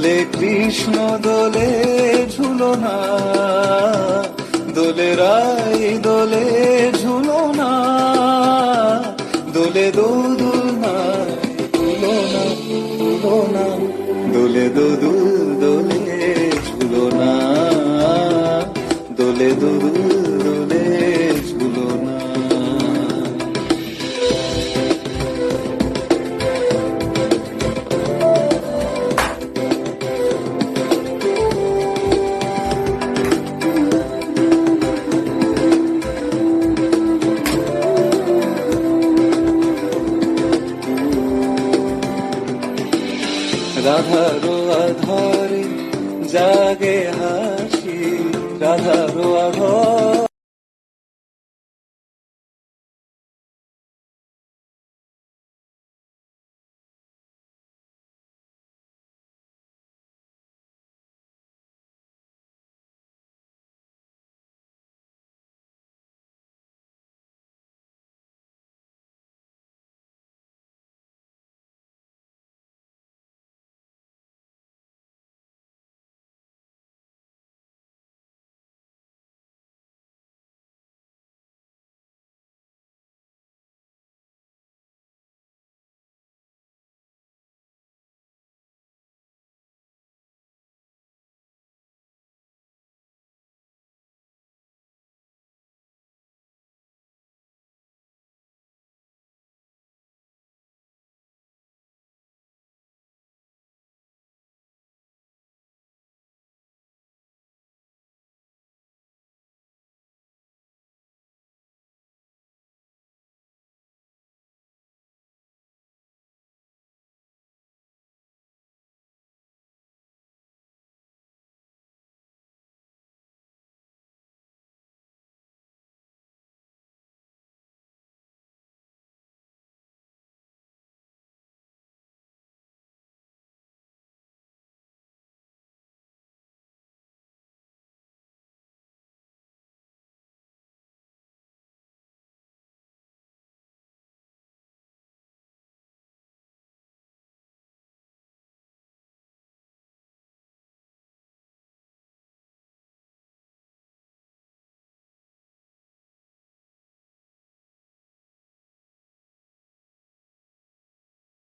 দোলে কৃষ্ণ দোলে ঝুলো না। দোলে রায় দোলে ঝুলো না। দোলে ঝুলনা রাধারো আধারে জাগে হাসি রাধারো আধারে